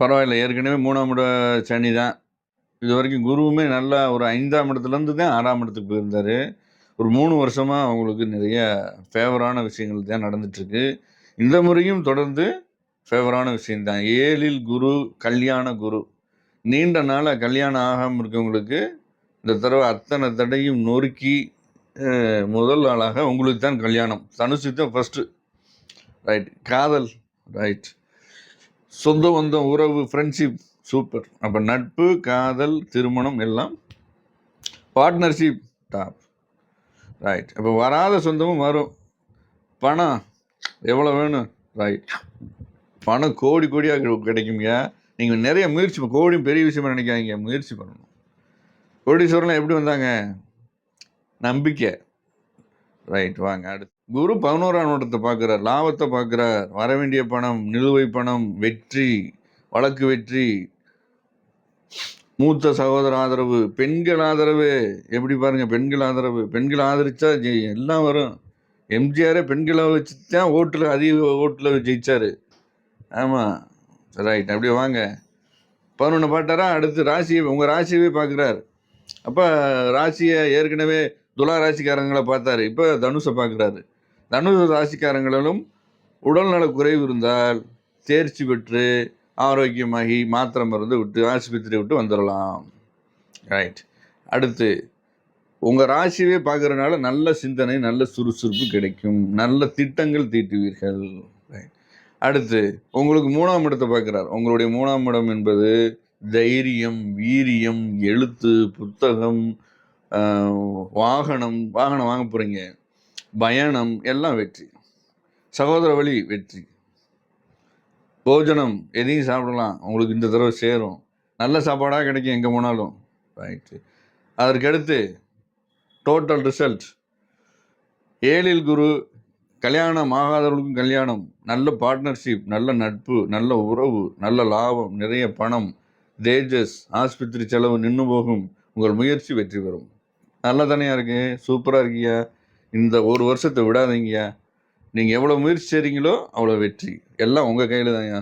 பரவாயில்ல. ஏற்கனவே மூணாம் இட சனி தான். இது வரைக்கும் குருவுமே நல்லா ஒரு ஐந்தாம் இடத்துலேருந்து தான் ஆறாம் இடத்துக்கு போயிருந்தார். ஒரு மூணு வருஷமாக அவங்களுக்கு நிறைய ஃபேவரான விஷயங்கள் தான் நடந்துட்டுருக்கு. இந்த முறையும் தொடர்ந்து ஃபேவரான விஷயம்தான் ஏழில் குரு கல்யாண குரு. நீண்ட நாளாக கல்யாணம் ஆகாமல் இருக்கவங்களுக்கு இந்த தடவை அத்தனை தடையும் நொறுக்கி முதல் ஆளாக உங்களுக்கு தான் கல்யாணம். தனுசு தான் ஃபஸ்ட்டு ரைட் காதல். ரைட் சொந்த பந்தம் உறவு ஃப்ரெண்ட்ஷிப் சூப்பர் அப்போ நட்பு காதல் திருமணம் எல்லாம் பார்ட்னர்ஷிப் டாப் ரைட் அப்போ வராத சொந்தமும் வரும். பணம் எவ்வளோ வேணும்? ரைட் பணம் கோடி கோடியாக கிடைக்குங்க நீங்கள் நிறைய முயற்சி கோடியும் பெரிய விஷயமா நினைக்காதீங்க. முயற்சி பண்ணணும். கோடீஸ்வரம்லாம் எப்படி வந்தாங்க? நம்பிக்கை. ரைட் வாங்க. அடுத்து குரு பதினோராம் இடத்தை பார்க்குறார். லாபத்தை பார்க்குறார். வர வேண்டிய பணம் நிலுவை பணம் வெற்றி வழக்கு வெற்றி மூத்த சகோதர ஆதரவு பெண்கள் ஆதரவு. எப்படி பாருங்கள் பெண்கள் ஆதரவு. பெண்கள் ஆதரிச்சா எல்லாம் வரும். எம்ஜிஆரே பெண்களை வச்சு தான் ஓட்டில் அதிக ஓட்டில் ஜெயித்தார் ஆமாம் ரைட் அப்படியே வாங்க. பதினொன்று பாட்டாரா? அடுத்து ராசியை உங்கள் ராசியவே பார்க்குறார். அப்போ ராசியை ஏற்கனவே துலா ராசிக்காரங்களை பார்த்தாரு. இப்போ தனுஷை பார்க்குறாரு. தனுஷ ராசிக்காரங்களிலும் உடல்நல குறைவு இருந்தால் தேர்ச்சி பெற்று ஆரோக்கியமாகி மாத்திரை மருந்து விட்டு ஆஸ்பத்திரி விட்டு வந்துடலாம் ரைட் அடுத்து உங்கள் ராசியவே பார்க்குறனால நல்ல சிந்தனை நல்ல சுறுசுறுப்பு கிடைக்கும். நல்ல திட்டங்கள் தீட்டுவீர்கள். ரைட் அடுத்து உங்களுக்கு மூணாம் இடத்தை பார்க்குறார். உங்களுடைய மூணாம் இடம் என்பது தைரியம் வீரியம் எழுத்து புத்தகம் வாகனம் வாகனம் வாங்க போகிறீங்க பயணம் எல்லாம் வெற்றி. சகோதர வழி வெற்றி. போஜனம் எதையும் சாப்பிடலாம். உங்களுக்கு இந்த தடவை சேரும். நல்ல சாப்பாடாக கிடைக்கும் எங்கே போனாலும். ரைட்டு அதற்கடுத்து டோட்டல் ரிசல்ட் ஏழில் குரு கல்யாணம் ஆகாதவர்களுக்கும் கல்யாணம். நல்ல பார்ட்னர்ஷிப் நல்ல நட்பு நல்ல உறவு நல்ல லாபம் நிறைய பணம் தேஜஸ் ஆஸ்பத்திரி செலவு நின்று போகும். உங்கள் முயற்சி வெற்றி பெறும். நல்லா தானேயா இருக்கு? சூப்பராக இருக்கீங்க. இந்த ஒரு வருஷத்தை விடாதீங்கய்யா நீங்கள் எவ்வளோ முயற்சி செய்கிறீங்களோ அவ்வளோ வெற்றி. எல்லாம் உங்கள் கையில் தான்யா.